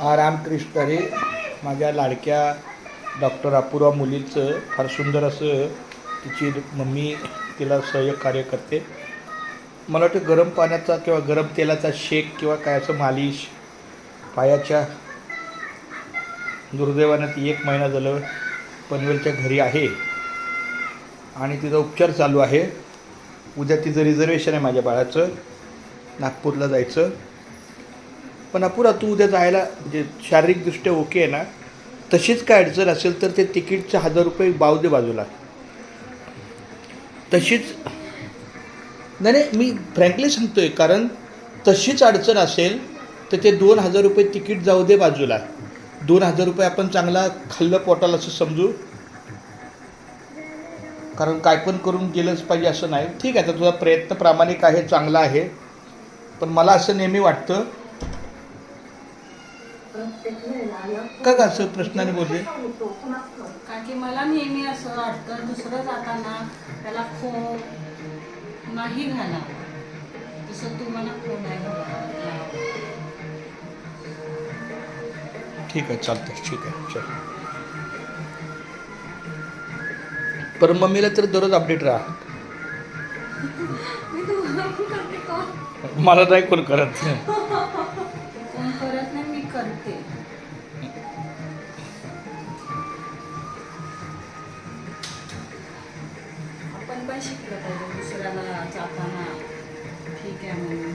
रामकृष्ण रे माझ्या लाडक्या डॉक्टर अपूर्वा मुलीचं फार सुंदर असं तिची मम्मी तिला सहयोग कार्य करते. मला वाटतं गरम पाण्याचा किंवा गरम तेलाचा शेक किंवा काय असं मालिश पायाच्या दुर्दैवानं ती एक महिना झालं पनवेलच्या घरी आहे. आणि तिचा उपचार चालू आहे. उद्या तिचं रिझर्वेशन आहे माझ्या बाळाचं. नागपूरला जायचं. पण अपुरा तू उद्या जायला म्हणजे शारीरिकदृष्ट्या ओके आहे ना तशीच काय अडचण असेल तर ते तिकीटचे हजार रुपये बाव दे बाजूला. तशीच नाही नाही मी फ्रँकली सांगतोय कारण तशीच अडचण असेल तर ते दोन हजार रुपये तिकीट जाऊ दे बाजूला. दोन हजार रुपये आपण चांगला खाल्लं पोटाला असं समजू. कारण काय पण करून गेलंच पाहिजे असं नाही. ठीक आहे तर तुझा प्रयत्न प्रामाणिक आहे चांगला आहे. पण मला असं नेहमी वाटतं का का असं प्रश्नाने बोलले? कारण की मला नेहमी असं वाटतं दुसरं जाताना त्याला खो नाही घालावं जसं तू मला खो नाही ठीक आहे चालतं ठीक आहे चल. पर मम्मीला तर दररोज अपडेट राहा. मला नाही कोण करत. आपण पण शिकलं पाहिजे. दुसऱ्याला जाताना ठीक आहे म्हणून.